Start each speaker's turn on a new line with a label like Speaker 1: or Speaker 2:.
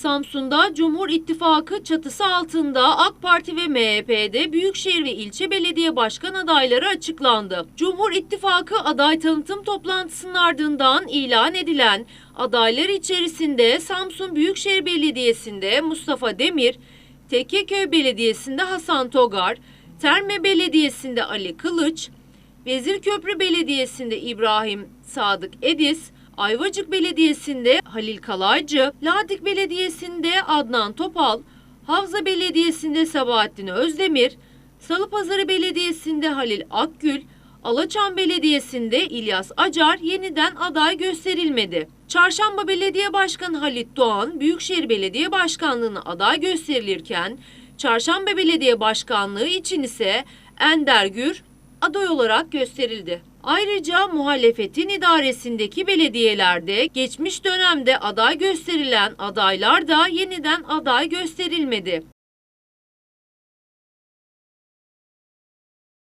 Speaker 1: Samsun'da Cumhur İttifakı çatısı altında AK Parti ve MHP'de büyükşehir ve ilçe belediye başkan adayları açıklandı. Cumhur İttifakı aday tanıtım toplantısının ardından ilan edilen adaylar içerisinde Samsun Büyükşehir Belediyesi'nde Mustafa Demir, Tekkeköy Belediyesi'nde Hasan Togar, Terme Belediyesi'nde Ali Kılıç, Vezirköprü Belediyesi'nde İbrahim Sadık Edis, Ayvacık Belediyesi'nde Halil Kalaycı, Ladik Belediyesi'nde Adnan Topal, Havza Belediyesi'nde Sabahattin Özdemir, Salıpazarı Belediyesi'nde Halil Akgül, Alaçam Belediyesi'nde İlyas Acar yeniden aday gösterilmedi. Çarşamba Belediye Başkanı Halit Doğan, Büyükşehir Belediye Başkanlığı'na aday gösterilirken, Çarşamba Belediye Başkanlığı için ise Ender Gür aday olarak gösterildi. Ayrıca muhalefetin idaresindeki belediyelerde geçmiş dönemde aday gösterilen adaylar da yeniden aday gösterilmedi.